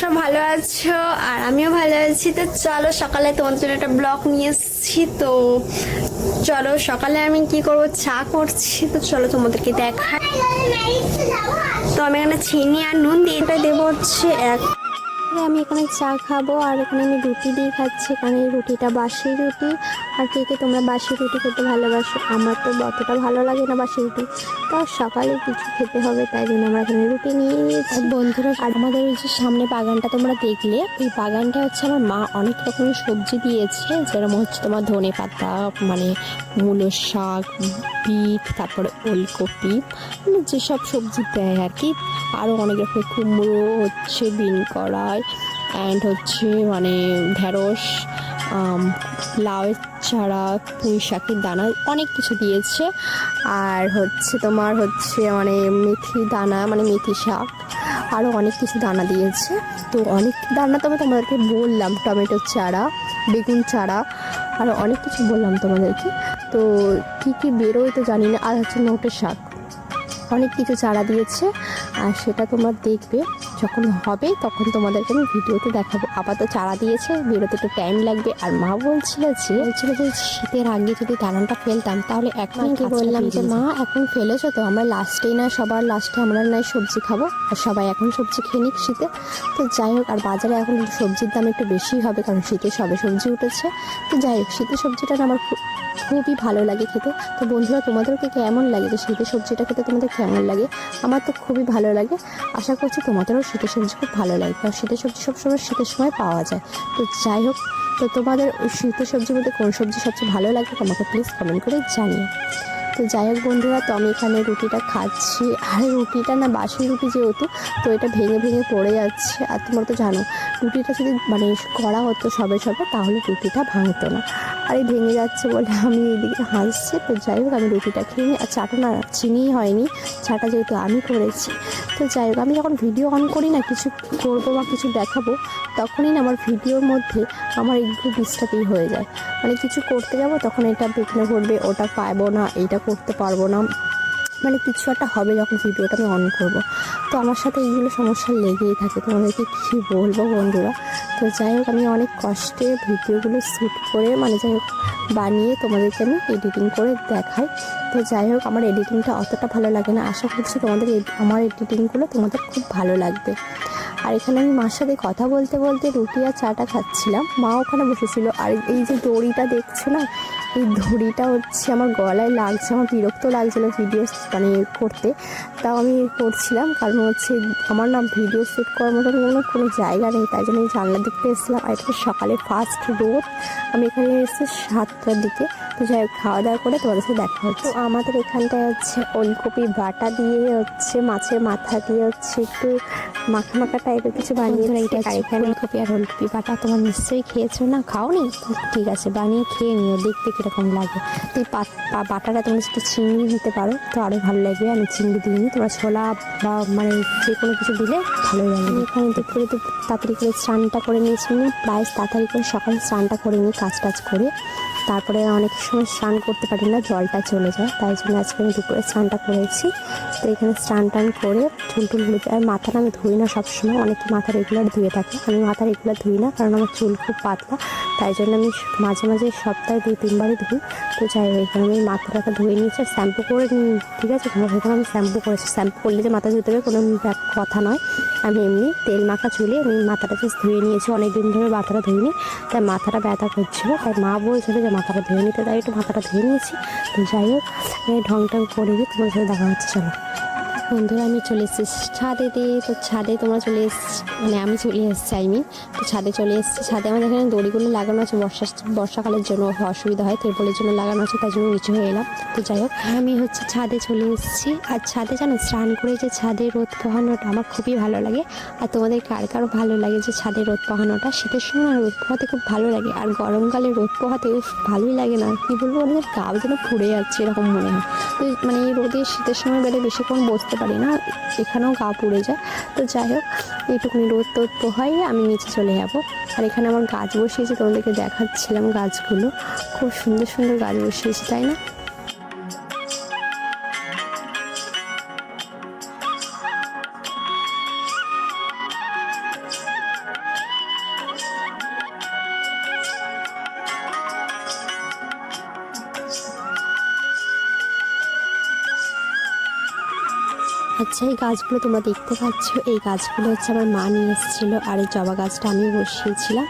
সব ভালো আছো? আর আমিও ভালো আছি। তো চলো সকালে তোমার জন্য একটা ব্লগ নিয়ে এসেছি। তো চলো সকালে আমি কি করব? চা করছি। তো চলো তোমাদেরকে দেখা তো আমি এখানে চিনি আর নুন দিয়ে এটা দেবো হচ্ছে এক আমি এখানে চা খাব আর এখানে আমি রুটি দিয়ে খাচ্ছি। কারণ এই রুটিটা বাসি রুটি। আর কে কে তোমরা বাসি রুটি খেতে ভালোবাসো? আমার তো অতটা ভালো লাগে না বাসি রুটি। তাও সকালে কিছু খেতে হবে তাই জন্য আমরা এখানে রুটি নিয়ে নিয়েছি। বন্ধুরা আর আমাদের ওই যে সামনে বাগানটা তোমরা দেখলে ওই বাগানটা হচ্ছে আমার মা অনেক রকমের সবজি দিয়েছে। যেরকম হচ্ছে তোমার ধনে পাতা মানে মূলো শাক বিট তারপরে ওলকপি মানে যেসব সবজি দেয় আর কি। আরও অনেক রকমের কুমড়ো হচ্ছে বিন কড়াই অ্যান্ড হচ্ছে মানে ঢেঁড়স আম, লাউয়ের চারা পুঁই শাকের দানা অনেক কিছু দিয়েছে। আর হচ্ছে তোমার হচ্ছে মানে মেথি দানা মানে মেথি শাক আরও অনেক কিছু দানা দিয়েছে। তো অনেক দানা তবে তোমাদেরকে বললাম টমেটোর চারা বেগুন চারা আরও অনেক কিছু বললাম তোমাদেরকে। তো কী কী বেরোয় তো জানি না আর হচ্ছে নোটের শাক অনেক কিছু চারা দিয়েছে। আর সেটা তোমরা দেখবে। যখন হবে তখন তোমাদেরকে আমি ভিডিওতে দেখাবো। আপাতত চারা দিয়েছে বেরোতে একটু টাইম লাগবে। আর মা বলছিল যে বলছিল যে শীতের আগে যদি দানাটা ফেলতাম তাহলে এখন কি বললাম যে মা এখন ফেলেছো তো? আমরা লাস্টেই না সবার লাস্টে আমরা নাই সবজি খাব। আর সবাই এখন সবজি খেয়ে নিক শীতে। তো যাই হোক আর বাজারে এখন সবজির দাম একটু বেশি হবে কারণ শীতে সবে সবজি উঠেছে। তো যাই হোক শীতের সবজিটা আমার খুব খুবই ভালো লাগে খেতে। তো বন্ধুরা তোমাদেরকে কেমন লাগে? যে শীতের সবজিটা খেতে তোমাদের কেমন লাগে? আমার তো খুবই ভালো লাগে। আশা করছি তোমাদেরও শীতের সবজি খুব ভালো লাগে। কারণ শীতের সবজি সবসময় শীতের সময় পাওয়া যায়। তো যাই হোক, তো তোমাদের শীতের সবজির মধ্যে কোন সবজি সবচেয়ে ভালো লাগে? তোমাকে প্লিজ কমেন্ট করে জানিও। তো যাই হোক বন্ধুরা, তো আমি এখানে রুটিটা খাচ্ছি। আর রুটিটা না বাসি রুটি যেহেতু, তো এটা ভেঙে ভেঙে পড়ে যাচ্ছে। আর তোমরা তো জানো, রুটিটা যদি মানে করা হতো সবে সবে, তাহলে রুটিটা ভাঙতো না। আর এই ভেঙে যাচ্ছে বলে আমি এদিকে হাসছি। তো যাই হোক, আমি রুটিটা খেয়ে আর চাটা না চিনি হয়নি। চাটা যেহেতু আমি করেছি। তো যাই হোক, আমি যখন ভিডিও অন করি না, কিছু করব বা কিছু দেখাবো, তখনই না আমার ভিডিওর মধ্যে আমার এগুলো ডিস্টার্বই হয়ে যায়। মানে কিছু করতে যাব, তখন এটা বিঘ্ন ঘটবে ওটা পাবো না, এইটা করতে পারব না। মানে কিছু একটা হবে যখন ভিডিওটা আমি অন করব। তো আমার সাথে এইগুলো সমস্যা লেগেই থাকে। তোমাদেরকে কী বলব বন্ধুরা? তো যাই হোক, আমি অনেক কষ্টে ভিডিওগুলো শ্যুট করে মানে যাই হোক, বানিয়ে তোমাদেরকে আমি এডিটিং করে দেখাই। তো যাই হোক, আমার এডিটিংটা অতটা ভালো লাগে না। আশা করছি তোমাদের আমার এডিটিংগুলো তোমাদের খুব ভালো লাগবে। আর এখানে আমি মার সাথে কথা বলতে বলতে রুটি আর চাটা খাচ্ছিলাম। মা ওখানে বসেছিল। আর এই যে দড়িটা দেখছ না, এই দড়িটা হচ্ছে আমার গলায় লাগছে, আমার বিরক্ত লাগছিল ভিডিও মানে করতে। তাও আমি করছিলাম, কারণ হচ্ছে আমার না ভিডিও শ্যুট করার মতন কোনো কোনো জায়গা নেই, তাই জন্য এই জানলা দেখতে এসেছিলাম। আর এটা সকালে ফার্স্ট রোদ আমি এখানে এসেছি সাতটার দিকে। তো যাই হোক খাওয়া দাওয়া করে তোমাদের সাথে দেখা হচ্ছে। তো আমাদের এখানটায় হচ্ছে ওলকপি বাটা দিয়ে হচ্ছে মাছের মাথা দিয়ে হচ্ছে একটু মাখা মাখা টাইপের কিছু বানিয়ে এটা আর এখানে ওলকপি আর ওলকপি বাটা। তোমার নিশ্চয়ই খেয়েছো না? খাও খাওনি? ঠিক আছে বানিয়ে খেয়ে নিও দেখতে কীরকম লাগে। তো বাটাটা তোমরা একটু চিংড়ি দিতে পারো তো আরও ভালো লাগবে আমি চিংড়ি দিইনি তোমরা ছোলা বা মানে যে কোনো কিছু দিলে ভালো লাগবে আমি এখানে দুপুরে তো তাড়াতাড়ি করে স্নানটা করে নিয়েছি আমি প্রায় তাড়াতাড়ি করে সকালে স্নানটা করে নিই কাজ টাজ করে তারপরে অনেক সময় স্নান করতে পারি না, জলটা চলে যায়, তাই জন্য আজকে আমি দুপুরে স্নানটা করেছি। তো এখানে স্নান টান করে চুল টুল আর মাথাটা আমি ধুই না সবসময়, অনেকে মাথা রেগুলার ধুয়ে থাকে। আমি মাথা রেগুলার ধুই না, কারণ আমার চুল খুব পাতলা, তাই জন্য আমি মাঝে মাঝে সপ্তাহে দুই তিনবারই ধুই। তো যাই হোক, এখানে আমি মাথাটাকে ধুয়ে নিয়েছি আর শ্যাম্পু করে নিই ঠিক আছে? সেখানে আমি শ্যাম্পু করেছি। শ্যাম্পু করলে যে মাথা ধুতে হবে কোনো কথা নয়। আমি এমনি তেল মাখা চুলে আমি মাথাটা ধুয়ে নিয়েছি। অনেক দিন ধরে মাথাটা ধুইনি, তাই মাথাটা ব্যথা করছিল। তাই মা বলছিল যে মাথাটা ধুয়ে নিতে তাই একটু মাথাটা ধুয়ে নিয়েছি। তো যাই হোক ঢং টং করে দিয়ে তোমার সাথে দেখা হচ্ছে, চলো। বন্ধুরা, আমি চলে এসেছি ছাদেতে তো ছাদে তোমরা চলে এসছি মানে আমি চলে এসেছি আই মিন তো ছাদে চলে এসেছি। ছাদে আমাদের এখানে দড়িগুলো লাগানো আছে, বর্ষা, বর্ষাকালের জন্য অসুবিধা হয়, তেরপলের জন্য লাগানো আছে, তার জন্য নিচু হয়ে এলাম। তো যাই হোক, আমি হচ্ছে ছাদে চলে এসেছি। আর ছাদে জানো, স্নান করে যে ছাদে রোদ পোহানোটা আমার খুবই ভালো লাগে। আর তোমাদের কার কারও ভালো লাগে যে ছাদে রোদ পোহানোটা? শীতের সময় রোদ পোহাতে খুব ভালো লাগে, আর গরমকালে রোদ পোহাতে ভালোই লাগে না। কি বলব, আমাদের গা যেন পুড়ে যাচ্ছে, এরকম মনে হয়। তো মানে রোদে শীতের সময় বেড়ে বেশিক্ষণ বসতে পারি না, এখানেও গা পুড়ে যায়। তো যাই হোক, এইটুকুনি রোদ টোদ হয় আমি নিচে চলে যাব। আর এখানে আমার গাছ বসিয়েছি, তোমাদেরকে দেখাচ্ছিলাম গাছগুলো। খুব সুন্দর সুন্দর গাছ বসিয়েছি, তাই না? আচ্ছা এই গাছগুলো তোমরা দেখতে পাচ্ছ। এই গাছগুলো হচ্ছে আমার মা নিয়ে এসেছিল আর এই জবা গাছটা আমি বসিয়েছিলাম।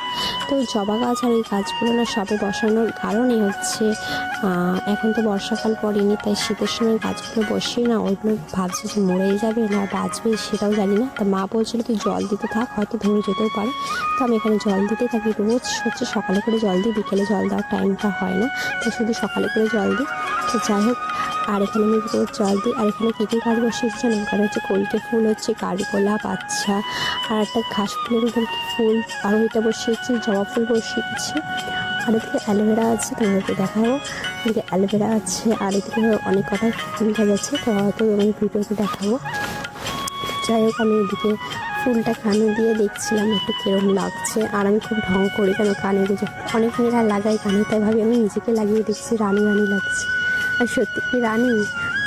তো জবা গাছ আর এই গাছগুলো না সবে বসানোর কারণই হচ্ছে এখন তো বর্ষাকাল পড়েনি, তাই শীতের সময় গাছগুলো বসিয়ে না, ওইগুলো ভাবছে যে মরেই যাবে না বাঁচবে সেটাও জানি না। তা মা বলছিল তুই জল দিতে থাক, হয়তো ধরে যেতেও পারে। তো আমি এখানে জল দিতে থাকি। রোজ হচ্ছে সকালে করে জল দিই, বিকেলে জল দেওয়ার টাইমটা হয় না। তো শুধু সকালে করে জল দিই। তো যাই হোক, আর এখানে আমি রোজ জল দিই। আর এখানে কী কী গাছ বসিয়েছি জানো? এখানে হচ্ছে কলকে ফুল হচ্ছে কারিগোলাপ আচ্ছা আর একটা ঘাস ফুলের কি ফুল আর ওইটা বসিয়েছি জবা ফুল বসিয়েছি আর এদিকে অ্যালোভেরা আছে, তোমাদেরকে দেখাবো। এদিকে অ্যালোভেরা আছে, আর এদিকে অনেক কটা ফুল গাছ আছে তো হয়তো আমি ভিডিওতে দেখাবো। যাই হোক, আমি এদিকে ফুলটা কানে দিয়ে দেখছিলাম, একটু কিরম লাগছে। আর আমি খুব ঢং করি কেন, কানে গুঁজে অনেক মেয়েরা লাগাই কানে, তাই ভাবি আমি নিজেকে লাগিয়ে দেখছি, রানী রানী লাগছে। আর সত্যি কি রানী?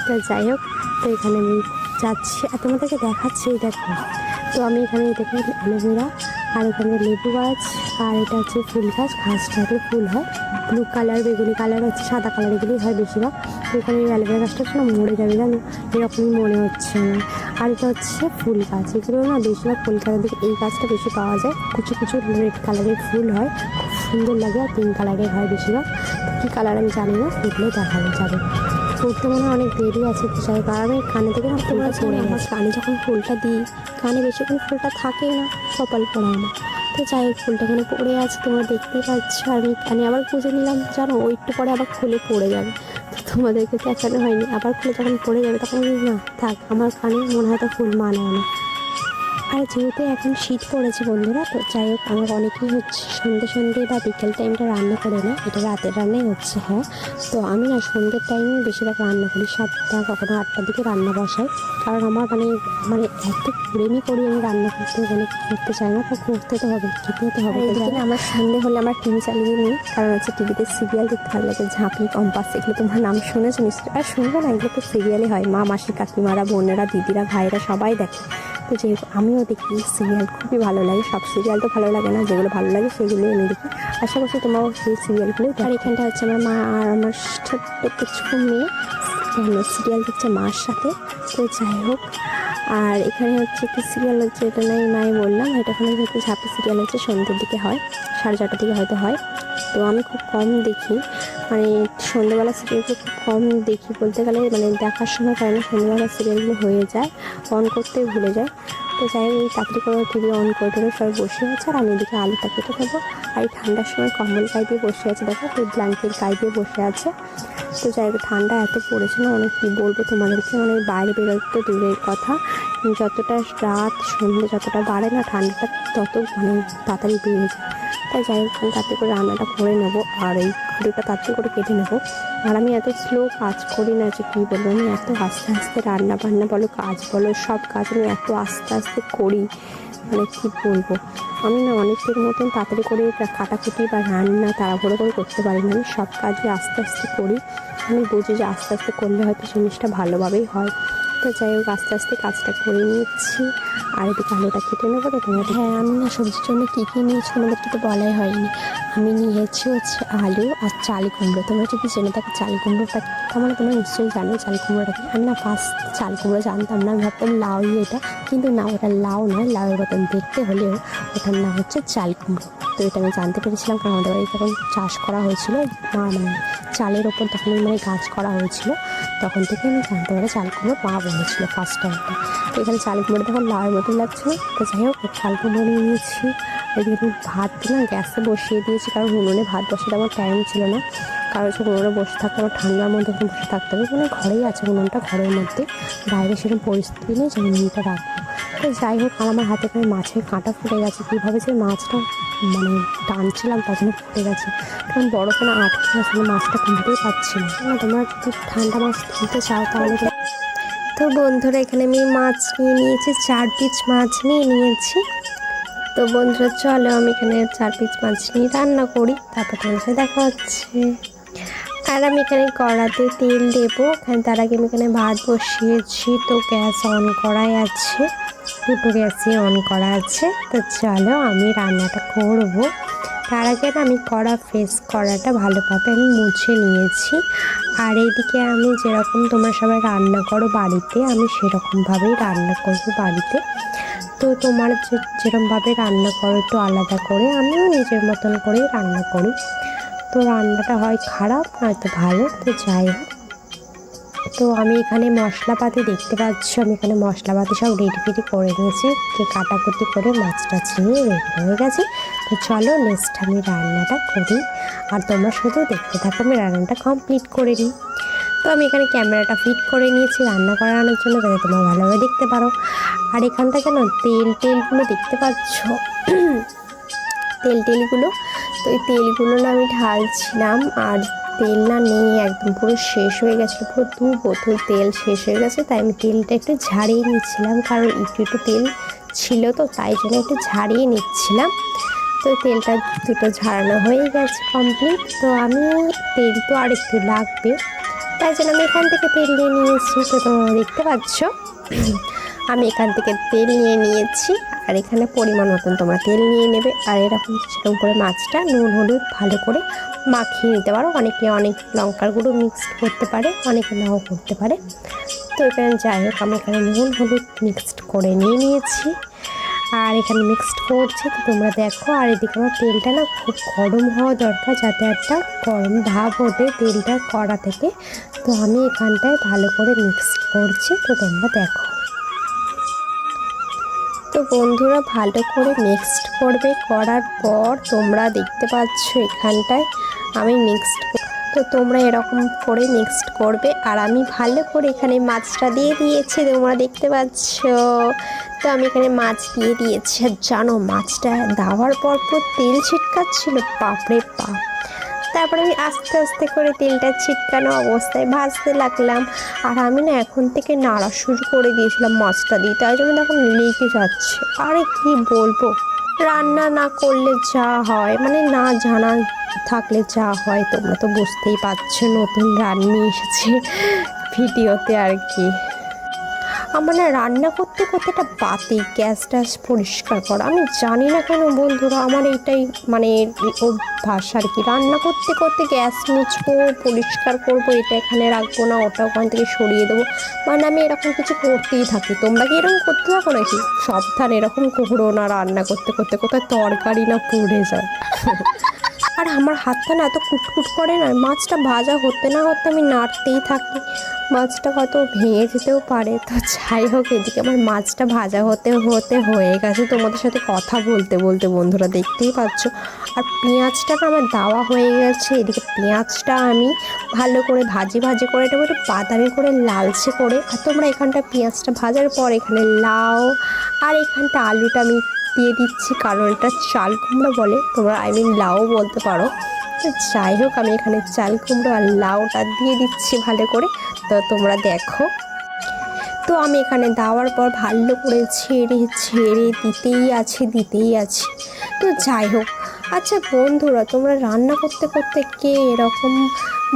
তো যাই হোক, তো এখানে আমি যাচ্ছি আর তোমাদেরকে দেখাচ্ছি দেখো। তো আমি এখানে দেখি অ্যালোভেরা, আর এখানে লেবু গাছ, আর এটা হচ্ছে ফুল গাছ ঘাস টাইপের ফুল হয়। ব্লু কালার, বেগুনি কালার হচ্ছে, সাদা কালার এগুলোই হয় বেশিরভাগ। তো এখানে এই অ্যালোভেরা গাছটা হচ্ছে না মরে যাবে জানো, এরকমই মনে হচ্ছে না আর এটা হচ্ছে ফুল গাছ এগুলো না বেশিরভাগ কলকাতার দিকে এই গাছটা বেশি পাওয়া যায়। কুচু কুচু রেড কালারের ফুল হয়, খুব সুন্দর লাগে, আর পিঙ্ক কালারের হয় বেশিরভাগ। কী কালার আমি জানি না সেগুলো দেখানো যাবে। পড়তে মনে হয় অনেক দেরি আছে তো যাই আমি কানে থেকে ফুলটা পড়ে আমার কানে যখন ফুলটা দিই কানে বেশিক্ষণ ফুলটা থাকে না কপাল পড়ে না। তো যাই হোক ফুলটা এখানে পড়ে আছে তোমরা দেখতেই পাচ্ছ আমি কানে আবার খুঁজে নিলাম জানো ওই একটু পরে আবার খুলে পড়ে যাবে। তো তোমাদেরকে দেখানো হয়নি আবার খুলে যখন পড়ে যাবে তখন না থাক আমার কানে মনে হয় তো ফুল মানায় না। আর যেহেতু এখন শীত পড়েছে বন্ধুরা তো যাই হোক আমার অনেকেই হচ্ছে সন্ধ্যে সন্ধ্যে বা বিকেল টাইমটা রান্না করে না এটা রাতের রান্নাই হচ্ছে হ্যাঁ। তো আমি না সন্ধ্যের টাইমে বেশিরভাগ রান্না করি সাতটা কখনো আটটার দিকে রান্না বসাই। কারণ আমার মানে মানে এত প্রেমই করি আমি রান্না করতে মানে করতে চাই না তো করতে তো হবে খেতে তো হবে না আমার সন্ধে হলে আমার টিভি চালিয়ে নিই কারণ হচ্ছে টিভিতে সিরিয়াল দেখতে ভালো লাগে ঝাঁপি কম্পাস এগুলো তোমার নাম শুনেছো নিশ্চয়ই? আর শুনবে না এগুলো তো সিরিয়ালে হয় মা মাসি কাকিমারা বোনেরা দিদিরা ভাইরা সবাই দেখে। তো যে আমিও দেখি সিরিয়াল খুবই ভালো লাগে। সব সিরিয়াল তো ভালো লাগে না, যেগুলো ভালো লাগে সেগুলো আমি দেখি। আশা করছি তোমার সেই সিরিয়ালগুলো আর এখানটা হচ্ছে আমার মা আর আমার ছোট্ট কিছু মেয়ে। সিরিয়াল দেখছে মার সাথে। তো যাই হোক, আর এখানে হচ্ছে কি সিরিয়াল হচ্ছে, এটা নাই মাই বললাম এটা ওখানে হচ্ছে ঝাঁপি সিরিয়াল হচ্ছে সন্ধ্যের দিকে হয়, সাড়ে চারটার দিকে হয়তো হয়। তো আমি খুব কম দেখি। মানে সন্ধ্যেবেলা সিরিয়ালগুলো খুব কম দেখি বলতে গেলে মানে দেখার সময় পায় না সন্ধ্যেবেলা সিরিয়ালগুলো হয়ে যায় অন করতে ভুলে যায়। তো যাই এই তাড়াতাড়ি করে টিভি অন করে ধরে সবাই বসে আছে আর আমি এদিকে আলুটা কেটে দেবো আর এই ঠান্ডার সময় কম্বল গায়ে দিয়ে বসে আছে, দেখো তো ব্ল্যাঙ্কেট গায়ে দিয়ে বসে আছে। তো যাই ঠান্ডা এত পড়েছে না অনেক কী বলব তোমাদেরকে মানে বাইরে বেরোতে তো দূরের কথা। যতটা রাত, সন্ধ্যে যতটা বাড়ে না, ঠান্ডাটা তত মানে তাড়াতাড়ি বেড়ে যায়। তাই যাই হোক, আমি তাড়াতাড়ি করে রান্নাটা করে নেব আর এই আলুটা তাড়াতাড়ি করে কেটে নেব। আর আমি এত স্লো কাজ করি না যে কী বলব, আমি এত আস্তে আস্তে রান্না বান্না বলো, কাজ বলো, সব কাজ আমি এত আস্তে আস্তে করি মানে কী বলব? আমি না অনেকের মতন তাড়াতাড়ি করে কাটাকুটি বা রান্না তাড়াহুড়ো করে করতে পারি না। আমি সব কাজই আস্তে আস্তে করি। আমি বুঝি যে আস্তে আস্তে করলে হয়তো জিনিসটা ভালোভাবেই হয়। তো যাই হোক, আস্তে আস্তে কাজটা করে নিচ্ছি। আর এদিকে আলুটা কেটে নেব, তো তোমাদের হ্যাঁ আমি না সবজির জন্য কী কী নিয়েছি তোমাদেরকে তো বলাই হয়নি। আমি নিয়েছি হচ্ছে আলু আর চাল কুমড়ো। তোমরা যদি জেনে থাকো, চাল কুমড়োটা তার মানে তোমরা নিশ্চয়ই জানো চাল কুমড়োটা কি। আমি না ফার্স্ট চাল কুমড়ো জানতাম না, আমি ভাবতাম লাউই এটা। কিন্তু না, ওটা লাউ নয়, লাউয়ের মতন দেখতে হলেও ওটার নাম হচ্ছে চাল কুমড়ো। তো এটা আমি জানতে পেরেছিলাম কারণ আমাদের বাড়িতে যখন চাষ করা হয়েছিল। মা মানে চালের ওপর তখন মানে গাছ করা হয়েছিল। তখন থেকে আমি জানতে পারি চাল কুমড়ো মা বলেছিল ফার্স্ট টাইমটা তো এখানে চাল কুমড়ো তখন লাউয়ের মতন লাগছিল তো যাই হোক চাল কুমড়ো নিয়ে নিয়েছি। এদিকে আমি ভাত না গ্যাসে বসিয়ে দিয়েছি, কারণ উনুনে ভাত বসাতে আমার টাইম ছিল না। কারণ হচ্ছে উনুনে বসে থাকতে আমার ঠান্ডার মধ্যে বসে থাকতে হবে মানে ঘরেই আছে উনুনটা, ঘরের মধ্যে। বাইরে সেরকম পরিস্থিতি নেই যে উনুনটা রাখব। তো যাই হোক আমার হাতে করে মাছের কাঁটা ফুটে গেছে। কীভাবে যে মাছটা মানে টানছিলাম তার জন্য ফুটে গেছে। কারণ বড় কোনো আটকে আসলে মাছটা তুলতেই পারছি না। তোমরা যদি ঠান্ডা মাছ তুলতে চাও তাহলে তো- তো বন্ধুরা, এখানে আমি মাছ নিয়ে নিয়েছি, চার পিস মাছ নিয়ে নিয়েছি। তো বন্ধুরা, চলো আমি এখানে চার পিস মাছ নিয়ে রান্না করি, তারপর তোমার সাথে দেখা হচ্ছে। আর আমি এখানে কড়াতে তেল দেবো। এখানে তার আগে আমি এখানে ভাত বসিয়েছি। তো গ্যাস অন করাই আছে। দুটো গ্যাসই অন করা আছে। তো চলো আমি রান্নাটা করব। তার আগে আমি কড়া ফেস কড়াটা ভালোভাবে আমি মুছে নিয়েছি। আর এইদিকে আমি যেরকম তোমরা সবাই রান্না করো বাড়িতে, আমি সেরকমভাবেই রান্না করব বাড়িতে। তো তোমার যেরকমভাবে রান্না করো একটু আলাদা করে, আমিও নিজের মতন করেই রান্না করি। তো রান্নাটা হয় খারাপ নয়তো ভালো, তো যাই হোক। তো আমি এখানে মশলাপাতি দেখতে পাচ্ছ, আমি এখানে মশলাপাতি সব রেডি ফেডি করে নিয়েছি। কে কাটাকুটি করে মাছটা চিনিয়ে রেডি হয়ে গেছে। তো চলো নেক্সট আমি রান্নাটা করি। আর তোমরা শুধু দেখতে থাকো, আমি রান্নাটা কমপ্লিট করে নিই। তো আমি এখানে ক্যামেরাটা ফিট করে নিয়েছি, রান্না করানোর জন্য যাতে তোমরা ভালোভাবে দেখতে পারো। আর এখানটা কেন তেল টেলগুলো দেখতে পাচ্ছ? তেল টেলগুলো তো এই তেলগুলো না আমি ঢালছিলাম আর তেল না নেই একদম, পুরো শেষ হয়ে গেছিল, পুরো দু বোতল তেল শেষ হয়ে গেছে, তাই আমি তেলটা একটু ঝাড়িয়ে নিচ্ছিলাম, কারণ একটু একটু তেল ছিল তো, তাই জন্য একটু ঝাড়িয়ে নিচ্ছিলাম। তো তেলটা দুটো ঝাড়ানো হয়ে গেছে কমপ্লিট তো আমি তেল তো আর একটু লাগবে, তাই জন্য আমি এখান থেকে তেল নিয়ে নিয়েছি, তো দেখতে পাচ্ছ। আমি এখান থেকে তেল নিয়ে নিয়েছি, আর এখানে পরিমাণ মতন তোমরা তেল নিয়ে নেবে। আর এরকম সেরকম করে মাছটা নুন, হলুদ ভালো করে মাখিয়ে নিতে পারো। অনেকে অনেক লঙ্কার গুঁড়ো মিক্সড করতে পারে, অনেকে নাও করতে পারে। তো এখানে যাই হোক, আমি এখানে নুন, হলুদ মিক্সড করে নিয়ে নিয়েছি। আর এখানে মিক্সড করছি, তো তোমরা দেখো, আর এদিকে আমার তেলটা না খুব গরম হওয়া দরকার, যাতে একটা গরম ভাব ওঠে তেলটা কড়া থেকে। তো আমি এখানটায় ভালো করে মিক্সড করছি, তো তোমরা দেখো। তো বন্ধুরা, ভালো করে মিক্সড করবে, করার পর তোমরা দেখতে পাচ্ছ এখানটায় আমি মিক্সড তো তোমরা এরকম করে মিক্সড করবে। আর আমি ভালো করে এখানে মাছটা দিয়ে দিয়েছি, তোমরা দেখতে পাচ্ছ। তো আমি এখানে মাছ দিয়ে দিয়েছি। আর জানো, মাছটা দেওয়ার পর পুরো তেল ছিটকাচ্ছিল, বাপরে বাপ। তারপরে আমি আস্তে আস্তে করে তেলটা ছিটকানো অবস্থায় ভাজতে লাগলাম। আর আমি না এখন থেকে নাড়া শুরু করে দিয়েছিলাম মাছটা দিয়ে। তাই জন্য এখন লেগে যাচ্ছে। আরে কি বলব? রান্না না করলে যা হয় মানে না জানা থাকলে যা হয়, তোমরা তো বুঝতেই পারছ নতুন রান্নি এসেছে ভিডিওতে আর কি। আমার না রান্না করতে করতে একটা বাতি, গ্যাস ট্যাস পরিষ্কার করা। আমি জানি না কেন বন্ধুরা, আমার এইটাই মানে অভ্যাস আর কি। রান্না করতে করতে গ্যাস মুছবো, পরিষ্কার করব, এটা এখানে রাখব না, ওটা ওখান থেকে সরিয়ে দেবো। মানে আমি এরকম কিছু করতেই থাকি। তোমরা কি এরকম করতে থাকো নাকি? সাবধান এরকম করো না রান্না করতে করতে, কোথায় তরকারি না পুড়ে যায়। আর আমার হাতটা না এত কুটকুট করে না, মাছটা ভাজা হতে না হতে আমি নাড়তেই থাকি। মাছটা কত ভেঙে যেতেও পারে। তো যাই হোক, এদিকে আমার মাছটা ভাজা হতে হতে হয়ে গেছে। তোমাদের সাথে কথা বলতে বলতে বন্ধুরা দেখতেই পাচ্ছ। আর পেঁয়াজটা আমার দেওয়া হয়ে গেছে। এদিকে পেঁয়াজটা আমি ভালো করে ভাজি ভাজি করে নেব। একটু বাদামি করে, লালচে করে। আর তোমরা এখানটা পেঁয়াজটা ভাজার পর এখানে লাউ আর এখানটা আলুটা আমি দিয়ে দিচ্ছি। কারণ এটা চাল কুমড়ো বলে। তোমরা আই মিন লাউ বলতে পারো। যাই হোক আমি এখানে চাল কুমড়ো আর লাউটা দিয়ে দিচ্ছি ভালো করে। তো তোমরা দেখো। তো আমি এখানে দেওয়ার পর ভালো করে ছেড়ে ছেড়ে দিতেই আছে দিতেই আছে। তো যাই হোক আচ্ছা বন্ধুরা, তোমরা রান্না করতে করতে কে এরকম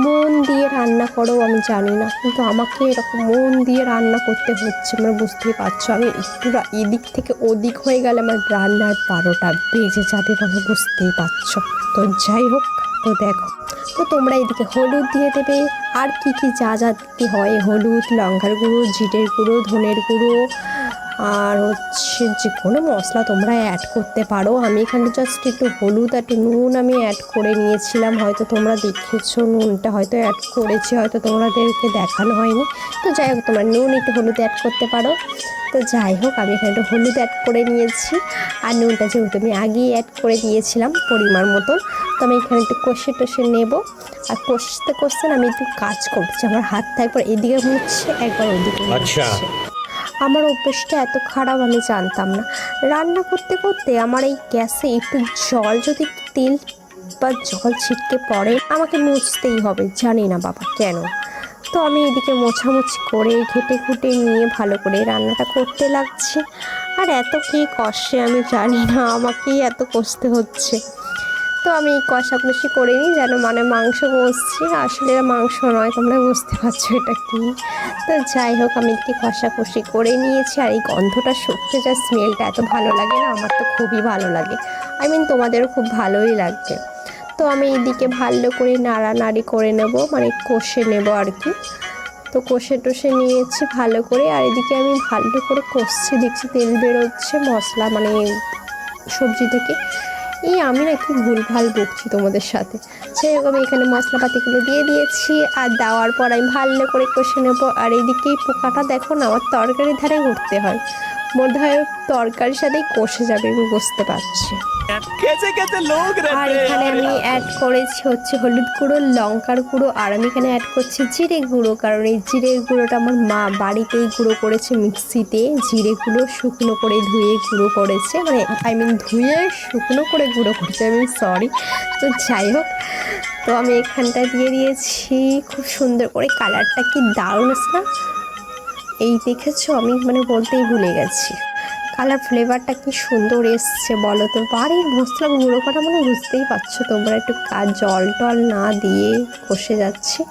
মন দিয়ে রান্না করো আমি জানি না, কিন্তু আমাকে এরকম মন দিয়ে রান্না করতে হচ্ছে আমরা বুঝতেই পারছ। আমি একটু এদিক থেকে ওদিক হয়ে গেলে আমার রান্নার বারোটা বেজে যাবে মানে বুঝতেই পারছ। তো যাই হোক, তো দেখো, তো তোমরা এদিকে হলুদ দিয়ে দেবে, আর কি কি যা যা হয়, হলুদ, লঙ্কার গুঁড়ো, জিরের গুঁড়ো, ধনের গুঁড়ো আর হচ্ছে যে কোনো মশলা তোমরা অ্যাড করতে পারো। আমি এখানে জাস্ট একটু হলুদ আর একটু নুন আমি অ্যাড করে নিয়েছিলাম। হয়তো তোমরা দেখেছ নুনটা হয়তো অ্যাড করেছি হয়তো তোমাদেরকে দেখানো হয়নি। তো যাই হোক তোমরা নুন একটু হলুদ অ্যাড করতে পারো। তো যাই হোক আমি এখানে একটু হলুদ অ্যাড করে নিয়েছি। আর নুনটা যেহেতু আমি আগেই অ্যাড করে দিয়েছিলাম পরিমাণ মতন তো আমি এখানে একটু কষে টষে নেব। আর কষতে কষতে আমি একটু কাজ করছি আমার হাতটা একবার এদিকে মুছছে একবার ওদিকে আচ্ছা। আমার অভ্যেসটা এত খারাপ আমি জানতাম না। রান্না করতে করতে আমার এই গ্যাসে একটু জল, যদি তেল বা জল ছিটকে পড়ে, আমাকে মুছতেই হবে। জানি না বাবা কেন। তো আমি এদিকে মোছামুছি করে ঘেটে ঘুটে নিয়ে ভালো করে রান্নাটা করতে লাগছে। আর এত কী কষ্টে আমি জানি না, আমাকেই এত কষতে হচ্ছে। তো আমি কষাকষি করে নিই যেন মানে মাংস কষছি আসলে মাংস নয়, তোমরা বুঝতে পারছ এটা কি। তো যাই হোক, আমি একটু কষাকষি করে নিয়েছি, আর এই গন্ধটা সত্যি যা স্মেলটা এত ভালো লাগে না, আমার তো খুবই ভালো লাগে। আই মিন তোমাদেরও খুব ভালোই লাগবে। তো আমি এদিকে ভালো করে নাড়ানাড়ি করে নেব মানে কষে নেব আর কি। তো কষে টষে নিয়েছি ভালো করে, আর এদিকে আমি ভালো করে কষছি, দেখছি তেল বেরোচ্ছে মশলা মানে সবজি থেকে। এই আমি না কি ভুলভাল বকছি তোমাদের সাথে। সেরকম এখানে মশলাপাতিগুলো দিয়ে দিয়েছি, আর দেওয়ার পর আমি ভালো করে কষে নেব। আর এইদিকে এই পোকাটা দেখো না, আমার তরকারি ধারে উঠতে হয়। মনে হয় তরকারির সাথেই কষে যাবে আমি বুঝতে পারছি। আর এখানে আমি অ্যাড করেছি হচ্ছে হলুদ গুঁড়ো লঙ্কার গুঁড়ো আর আমি এখানে অ্যাড করছি জিরে গুঁড়ো কারণ এই জিরে গুঁড়োটা আমার মা বাড়িতেই গুঁড়ো করেছে মিক্সিতে। জিরে গুঁড়ো শুকনো করে ধুয়ে গুঁড়ো করেছে মানে আই মিন ধুয়ে শুকনো করে গুঁড়ো করেছে আই মিন সরি তো যাই হোক তো আমি এখানটা দিয়ে দিয়েছি। খুব সুন্দর করে কালারটা কি দারুণ আছে না? এই দেখেছ? আমি মানে বলতেই ভুলে গেছি। কালার ফ্লেভারটা কি সুন্দর এসছে বলো তো। বাড়ির মশলা গুঁড়ো করা মানে বুঝতেই পারছ তোমরা। একটু কাজ জল টল না দিয়ে কষে যাচ্ছে।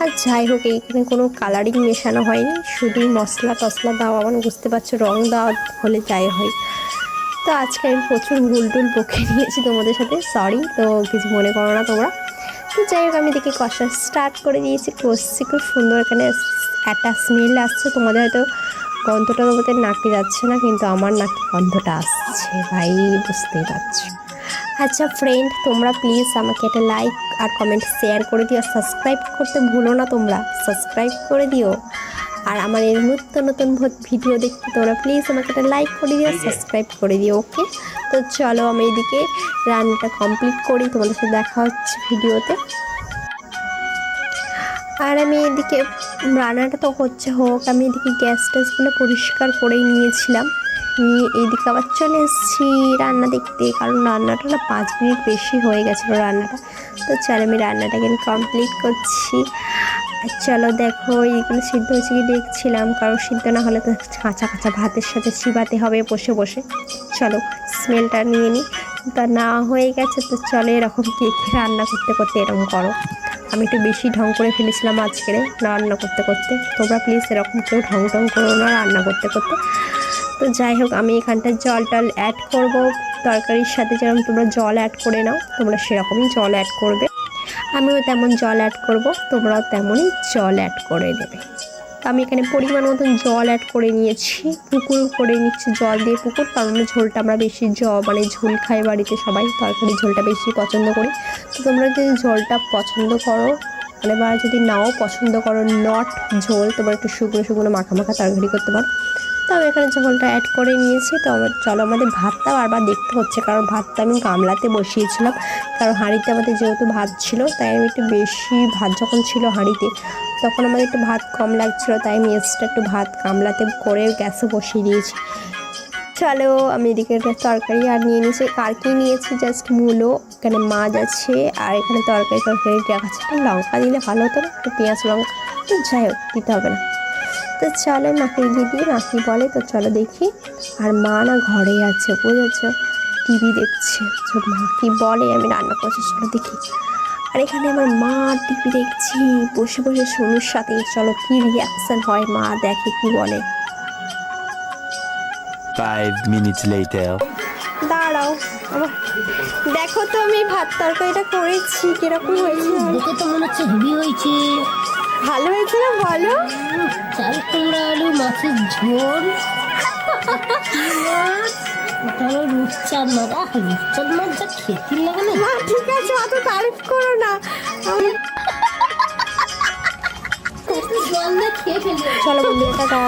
আর যাই হোক, এইখানে কোনো কালারিং মেশানো হয়নি। শুধুই মশলা টশলা দেওয়া মানে বুঝতে পারছ, রং দেওয়া হলে যাই হয়। তো আজকে আমি প্রচুর ভুল টুল বকে নিয়েছি তোমাদের সাথে। সরি তো কিছু মনে করো না তোমরা। তো যাই হোক, আমি দেখি কষা স্টার্ট করে দিয়েছি। কষছি, খুব সুন্দর এখানে একটা স্মেল আসছে তোমাদের হয়তো গন্ধটা তোমাদের নাকে যাচ্ছে না কিন্তু আমার নাকে গন্ধটা আসছে ভাই বুঝতেই পারছ। আচ্ছা ফ্রেন্ড তোমরা প্লিজ আমাকে একটা লাইক আর কমেন্ট শেয়ার করে দিও সাবস্ক্রাইব করতে ভুলো না তোমরা সাবস্ক্রাইব করে দিও। আর আমার এর নতুন নতুন ভিডিও দেখতে তোমরা প্লিজ আমাকে একটা লাইক করে দিও সাবস্ক্রাইব করে দিও ওকে তো চলো আমি এদিকে রান্নাটা কমপ্লিট করি তোমাদের সাথে দেখা হচ্ছে ভিডিওতে আর আমি এদিকে রান্নাটা তো হচ্ছে হোক, আমি এদিকে গ্যাস ট্যাসগুলো পরিষ্কার করেই নিয়েছিলাম। নিয়ে এইদিকে আবার চলে এসেছি রান্না দেখতে, কারণ রান্নাটা না পাঁচ মিনিট বেশি হয়ে গেছিল রান্নাটা। তো চলো আমি রান্নাটাকে আমি কমপ্লিট করছি। চলো দেখো, এইগুলো সিদ্ধ হয়েছে কি দেখছিলাম, কারণ সিদ্ধ না হলে তো কাঁচা কাঁচা ভাতের সাথে চিবাতে হবে বসে বসে। চলো স্মেলটা নিয়ে নিই তা না হয়ে গেছে, তো চলো এরকম কেক রান্না করতে করতে এরকম করো। আমি একটু বেশি ঢং করে ফেলেছিলাম আজকে রান্না করতে করতে। তোমরা প্লিজ এরকম কেউ ঢং ঢং করো না, রান্না করতে করতে। তো যাই হোক, আমি এখানটায় জল টল অ্যাড করব। তরকারির সাথে যেরকম তোমরা জল অ্যাড করে নাও, তোমরা সেরকমই জল অ্যাড করবে। আমিও তেমন জল অ্যাড করব, তোমরাও তেমনই জল অ্যাড করে দেবে। তো আমি এখানে পরিমাণ মতন জল অ্যাড করে নিয়েছি। পুকুর করে নিচ্ছি, জল দিয়ে পুকুর। কারণ ঝোলটা আমরা বেশি জ মানে ঝোল খাই বাড়িতে সবাই, তরকারি ঝোলটা বেশি পছন্দ করি। তো তোমরা যদি ঝোলটা পছন্দ করো মানে বা যদি নাও পছন্দ করো নট ঝোল, তোমরা একটু শুকনো শুকনো মাখা মাখা তরকারি করতে পারো। তো আমি এখানে ঝোলটা অ্যাড করে নিয়েছি, তো আমার চলো আমাদের ভাতটা বারবার দেখতে হচ্ছে, কারণ ভাতটা আমি গামলাতে বসিয়েছিলাম। কারণ হাঁড়িতে আমাদের যেহেতু ভাত ছিল, তাই আমি একটু বেশি ভাত যখন ছিল হাঁড়িতে, তখন আমাদের একটু ভাত কম লাগছিল, তাই আমি এক্সট্রা একটু ভাত গামলাতে করে গ্যাসে বসিয়ে দিয়েছি। চলো, আমি এদিকে তরকারি আর নিয়ে নিয়েছি। আর কি নিয়েছি? জাস্ট মূলো, এখানে মাছ আছে, আর এখানে তরকারি তরকারি একটা লঙ্কা দিলে ভালো হতো না, একটু পেঁয়াজ লঙ্কা, তো যাই হোক, দিতে হবে না। তো চলো মাকে দিয়ে মাকে বলে তো চলো দেখি। আর মা না ঘরেই আছে বুঝেছ? টিভি দেখছে তো মা কি বলে আমি রান্না করছি চলো দেখি। আর এখানে আমার মা টিভি দেখছি বসে বসে সোনুর সাথে। চলো কি রিয়াকশন হয় মা দেখে কি বলে। Five minutes later. দাঁড়াও আমার দেখো তো আমি ভাত তরকারিটা করেছি কীরকম হয়েছে? দেখে তো মনে হচ্ছে হেভি হয়েছে। ভালো হয়েছিল বলো? চাল কুমড়া আলু মাছের ঝোল। মাছ ওটা হলো রূপচাঁদ মাছ। আহ রূপচাঁদ মাছ যা খেতে লাগে না। ঠিক আছে অত তারিফ করো না। চলো বন্ধুরা টাটা।